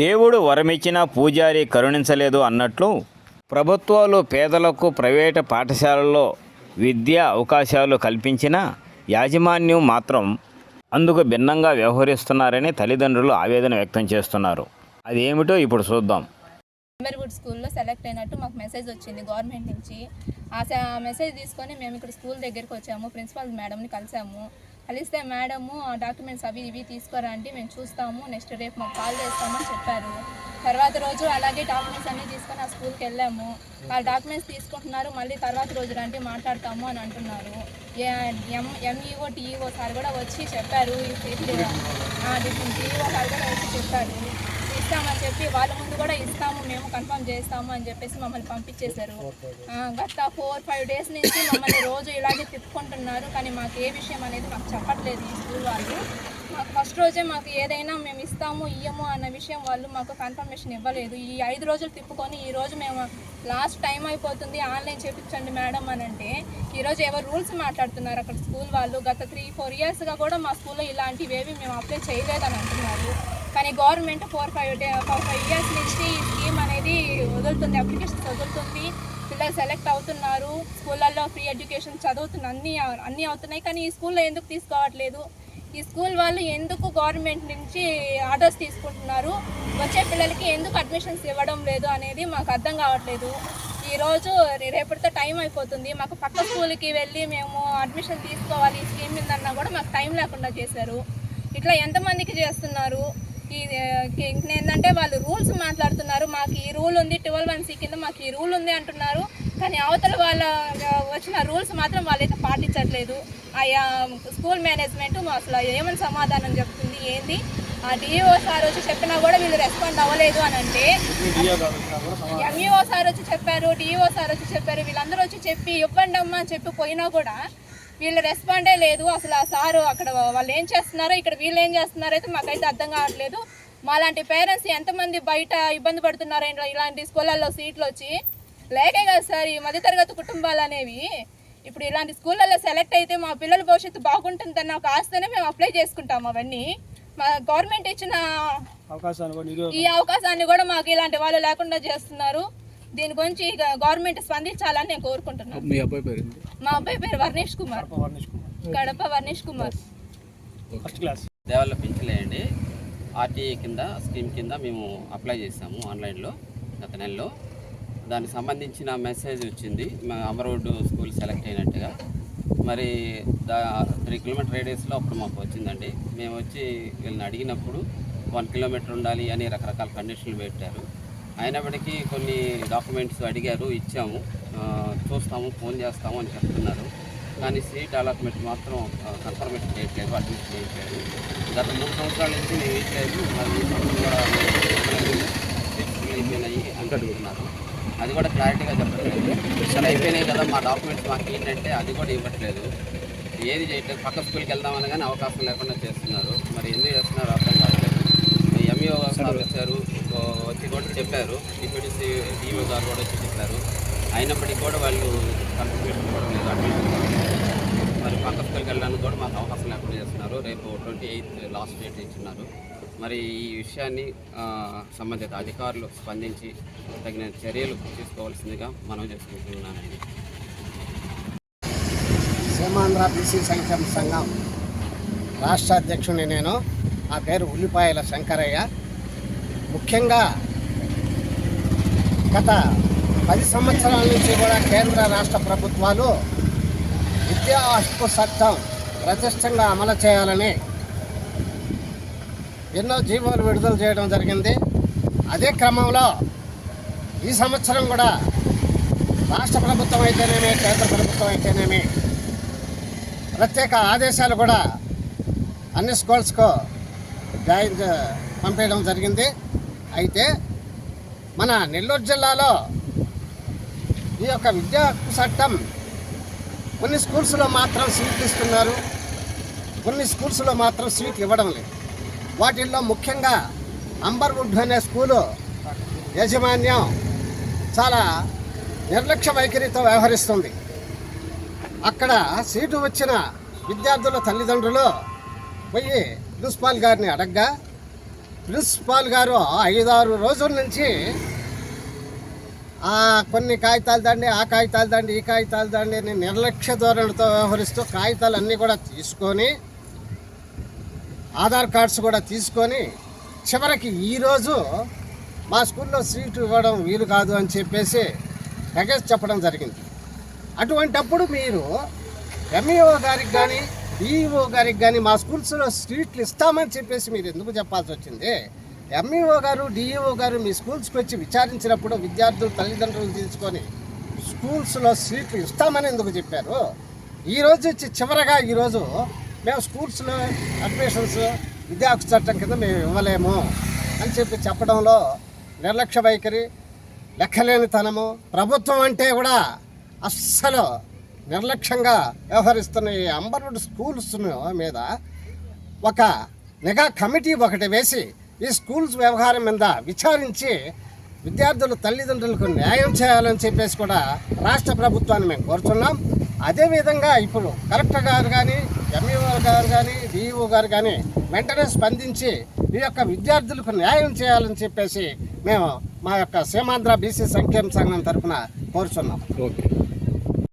దేవుడు వరమిచ్చిన పూజారి కరుణించలేదు అన్నట్లు ప్రభుత్వాలు పేదలకు ప్రైవేటు పాఠశాలల్లో విద్యా అవకాశాలు కల్పించిన యాజమాన్యం మాత్రం అందుకు భిన్నంగా వ్యవహరిస్తున్నారని తల్లిదండ్రులు ఆవేదన వ్యక్తం చేస్తున్నారు. అదేమిటో ఇప్పుడు చూద్దాం. అంబర్వుడ్ స్కూల్లో సెలెక్ట్ అయినట్టు మాకు మెసేజ్ వచ్చింది గవర్నమెంట్ నుంచి. ఆ మెసేజ్ తీసుకొని మేము ఇక్కడ స్కూల్ దగ్గరికి వచ్చాము ప్రిన్సిపాల్ మేడంని కలిసాము. కలిస్తే మేడము ఆ డాక్యుమెంట్స్ అవి ఇవి తీసుకురండి మేము చూస్తాము నెక్స్ట్ రేపు మాకు కాల్ చేస్తామని చెప్పారు. తర్వాత రోజు అలాగే డాక్యుమెంట్స్ అన్నీ తీసుకొని ఆ స్కూల్కి వెళ్ళాము. వాళ్ళ డాక్యుమెంట్స్ తీసుకుంటున్నారు మళ్ళీ తర్వాత రోజు రండి మాట్లాడతాము అని అంటున్నారు. ఎం ఎంఈఓ టీఈఓ సార్ కూడా వచ్చి చెప్పారు. టీఈఓ సార్ కూడా వచ్చి చెప్పారు. ఇస్తామని చెప్పి వాళ్ళ ముందు కూడా ఇస్తాము మేము కన్ఫర్మ్ చేస్తాము అని చెప్పేసి మమ్మల్ని పంపించేశారు. గత ఫోర్ ఫైవ్ డేస్ నుంచి మమ్మల్ని రోజు ఇలాగే తిప్పుకుంటున్నారు కానీ మాకు ఏ విషయం అనేది మాకు చెప్పట్లేదు ఈ స్కూల్ వాళ్ళు. మాకు ఫస్ట్ రోజే మాకు ఏదైనా మేము ఇస్తాము ఇయ్యము అన్న విషయం వాళ్ళు మాకు కన్ఫర్మేషన్ ఇవ్వలేదు. ఈ ఐదు రోజులు తిప్పుకొని ఈ రోజు మేము లాస్ట్ టైం అయిపోతుంది ఆన్లైన్ చేపించండి మేడం అని అంటే ఈరోజు ఎవరు రూల్స్ మాట్లాడుతున్నారు అక్కడ స్కూల్ వాళ్ళు? గత త్రీ ఫోర్ ఇయర్స్గా కూడా మా స్కూల్లో ఇలాంటివి ఏవి మేము అప్లై చేయలేదని అంటున్నారు. కానీ government four five four five years నుంచి ఈ స్కీమ్ అనేది వదులుతుంది అప్లికేషన్స్ వదులుతుంది. పిల్లలు సెలెక్ట్ అవుతున్నారు స్కూళ్ళల్లో ఫ్రీ ఎడ్యుకేషన్ చదువుతున్న అన్నీ అన్నీ అవుతున్నాయి. కానీ ఈ స్కూల్లో ఎందుకు తీసుకోవట్లేదు? ఈ స్కూల్ వాళ్ళు ఎందుకు గవర్నమెంట్ నుంచి ఆర్డర్స్ తీసుకుంటున్నారు? వచ్చే పిల్లలకి ఎందుకు అడ్మిషన్స్ ఇవ్వడం లేదు అనేది మాకు అర్థం కావట్లేదు. ఈరోజు రేపటితో టైం అయిపోతుంది. మాకు పక్క స్కూల్కి వెళ్ళి మేము అడ్మిషన్ తీసుకోవాలి ఈ స్కీమ్ మీద అన్నా కూడా మాకు టైం లేకుండా చేశారు. ఇట్లా ఎంతమందికి చేస్తున్నారు? ఏంటంటే వాళ్ళు రూల్స్ మాట్లాడుతున్నారు. మాకు ఈ రూల్ ఉంది ట్వెల్వ్ వన్ సి కింద మాకు ఈ రూల్ ఉంది అంటున్నారు. కానీ అవతల వాళ్ళ వచ్చిన రూల్స్ మాత్రం వాళ్ళైతే పాటించట్లేదు. ఆయా స్కూల్ మేనేజ్మెంట్ అసలు ఏమని సమాధానం చెప్తుంది ఏంది? ఆ డిఓ సార్ వచ్చి చెప్పినా కూడా వీళ్ళు రెస్పాండ్ అవ్వలేదు అని అంటే ఎంఈఓ సార్ వచ్చి చెప్పారు డిఓ సార్ వచ్చి చెప్పారు వీళ్ళందరూ వచ్చి చెప్పి ఇవ్వండి అమ్మా అని చెప్పి పోయినా కూడా వీళ్ళు రెస్పాండే లేదు. అసలు ఆ సారు అక్కడ వాళ్ళు ఏం చేస్తున్నారో ఇక్కడ వీళ్ళు ఏం చేస్తున్నారో అయితే మాకైతే అర్థం కావట్లేదు. మాలాంటి పేరెంట్స్ ఎంతమంది బయట ఇబ్బంది పడుతున్నారో ఇలా- ఇలాంటి స్కూళ్ళల్లో సీట్లు వచ్చి లేకే కదా సార్ ఈ మధ్యతరగతి కుటుంబాలు అనేవి. ఇప్పుడు ఇలాంటి స్కూళ్ళల్లో సెలెక్ట్ అయితే మా పిల్లల భవిష్యత్తు బాగుంటుందన్న ఒక ఆస్తనే మేము అప్లై చేసుకుంటాం అవన్నీ. మా గవర్నమెంట్ ఇచ్చిన ఈ అవకాశాన్ని కూడా మాకు ఇలాంటి వాళ్ళు లేకుండా చేస్తున్నారు. దీని గురించి ఇక గవర్నమెంట్ స్పందించాలని నేను కోరుకుంటున్నాను మీ అబ్బాయి పేరు ఏంటి? మా అబ్బాయి పేరు వర్ణేష్ కుమార్. కడప వర్ణేష్ కుమార్. First class. దేవాల పెంచలేయండి ఆర్టీఏ కింద స్కీమ్ కింద మేము అప్లై చేసాము ఆన్లైన్లో గత నెలలో. దానికి సంబంధించిన మెసేజ్ వచ్చింది. మా అమరోడ్ స్కూల్ సెలెక్ట్ అయినట్టుగా. మరి దా త్రీ కిలోమీటర్ రేడియస్లో అప్పుడు మాకు వచ్చిందండి. మేము వచ్చి వీళ్ళని అడిగినప్పుడు వన్ కిలోమీటర్ ఉండాలి అని రకరకాల కండిషన్లు పెట్టారు. అయినప్పటికీ కొన్ని డాక్యుమెంట్స్ అడిగారు ఇచ్చాము. చూస్తాము ఫోన్ చేస్తాము అని చెప్తున్నారు. కానీ సీట్ అలాట్మెంట్ మాత్రం కన్ఫర్మేషన్ చేయట్లేదు అడ్మిషన్ చేయట్లేదు గత మూడు సంవత్సరాల నుంచి మేము ఇచ్చేది మరి ఈ సంవత్సరం అయిపోయినాయి అంటున్నారు అది కూడా క్లారిటీగా చెప్పట్లేదు. అసలు అయిపోయినాయి కదా మా డాక్యుమెంట్స్ మాకు ఏంటంటే అది కూడా ఇవ్వట్లేదు. ఏది చేయట్లేదు పక్క స్కూల్కి వెళ్దామని కానీ అవకాశం లేకుండా చేస్తున్నారు. మరి ఎందుకు చేస్తున్నారు అర్థం కాదు. వచ్చారు వచ్చి కూడా చెప్పారు. డిప్యూటీ డిఓ గారు కూడా వచ్చి చెప్పారు. అయినప్పటికీ కూడా వాళ్ళు కన్ఫర్మేషన్ కూడా లేదు. అడ్మిషన్. మరి పక్క స్కూల్కి వెళ్ళడానికి కూడా మాకు అవకాశం లేకుండా చేస్తున్నారు. రేపు ట్వంటీ ఎయిత్ లాస్ట్ డేట్ ఇచ్చినారు. మరి ఈ విషయాన్ని ఆ, సంబంధిత అధికారులు స్పందించి తగిన చర్యలు తీసుకోవాల్సిందిగా మనం చేసుకుంటున్నానండి. సీమాంధ్ర బీసీ సంక్షేమ సంఘం రాష్ట్ర అధ్యక్షుడిని నేను. నా పేరు ఉల్లిపాయల శంకరయ్య. ముఖ్యంగా గత పది సంవత్సరాల నుంచి కూడా కేంద్ర రాష్ట్ర ప్రభుత్వాలు విద్యా హక్కు చట్టం ప్రతిష్టంగా అమలు చేయాలని ఎన్నో జీవోలు విడుదల చేయడం జరిగింది. అదే క్రమంలో ఈ సంవత్సరం కూడా రాష్ట్ర ప్రభుత్వం అయితేనేమి కేంద్ర ప్రభుత్వం అయితేనేమి ప్రత్యేక ఆదేశాలు కూడా అన్ని స్కూల్స్కు జాయిన్ పంపేయడం జరిగింది. అయితే మన నెల్లూరు జిల్లాలో ఈ యొక్క విద్యా చట్టం కొన్ని స్కూల్స్లో మాత్రం సీట్లు ఇస్తున్నారు. కొన్ని స్కూల్స్లో మాత్రం సీట్లు ఇవ్వడం లేదు. వాటిల్లో ముఖ్యంగా అంబర్వుడ్ అనే స్కూలు యాజమాన్యం చాలా నిర్లక్ష్య వైఖరితో వ్యవహరిస్తుంది. అక్కడ సీటు వచ్చిన విద్యార్థుల తల్లిదండ్రులు పోయి ప్రిన్సిపాల్ గారిని అడగ్గా ప్రిన్సిపాల్ గారు ఐదారు రోజుల నుంచి కొన్ని కాగితాలు దండి ఆ కాగితాలు దండి ఈ కాగితాలు దండి అని నిర్లక్ష్య ధోరణితో వ్యవహరిస్తూ కాగితాలు అన్నీ కూడా తీసుకొని ఆధార్ కార్డ్స్ కూడా తీసుకొని చివరికి ఈరోజు మా స్కూల్లో సీటు ఇవ్వడం వీలు కాదు అని చెప్పేసి ఎగేసి చెప్పడం జరిగింది. అటువంటప్పుడు మీరు ఎంఈఓ గారికి కానీ డిఈఓ గారికి కానీ మా స్కూల్స్లో సీట్లు ఇస్తామని చెప్పేసి మీరు ఎందుకు చెప్పాల్సి వచ్చింది ఎంఈఓ గారు డిఈఓ గారు మీ స్కూల్స్కి వచ్చి విచారించినప్పుడు విద్యార్థులు తల్లిదండ్రులు తీసుకొని స్కూల్స్లో సీట్లు ఇస్తామని ఎందుకు చెప్పారు? ఈరోజు వచ్చి చివరగా ఈరోజు మేము స్కూల్స్లో అడ్మిషన్స్ విద్యా హక్కు చట్టం కింద మేము ఇవ్వలేము అని చెప్పి చెప్పడంలో నిర్లక్ష్య వైఖరి లెక్కలేనితనము ప్రభుత్వం అంటే కూడా అస్సలు నిర్లక్ష్యంగా వ్యవహరిస్తున్న ఈ అంబర్వుడ్ స్కూల్స్ మీద ఒక నిఘా కమిటీ ఒకటి వేసి ఈ స్కూల్స్ వ్యవహారం మీద విచారించి విద్యార్థుల తల్లిదండ్రులకు న్యాయం చేయాలని చెప్పేసి కూడా రాష్ట్ర ప్రభుత్వాన్ని మేము కోరుతున్నాం అదేవిధంగా ఇప్పుడు కలెక్టర్ గారు కానీ ఎంఈఓ గారు కానీ డిఈఓ గారు కానీ వెంటనే స్పందించి ఈ యొక్క విద్యార్థులకు న్యాయం చేయాలని చెప్పేసి మేము మా యొక్క సీమాంధ్ర బీసీ సంక్షేమ సంఘం తరఫున కోరుచున్నాం. ఓకే.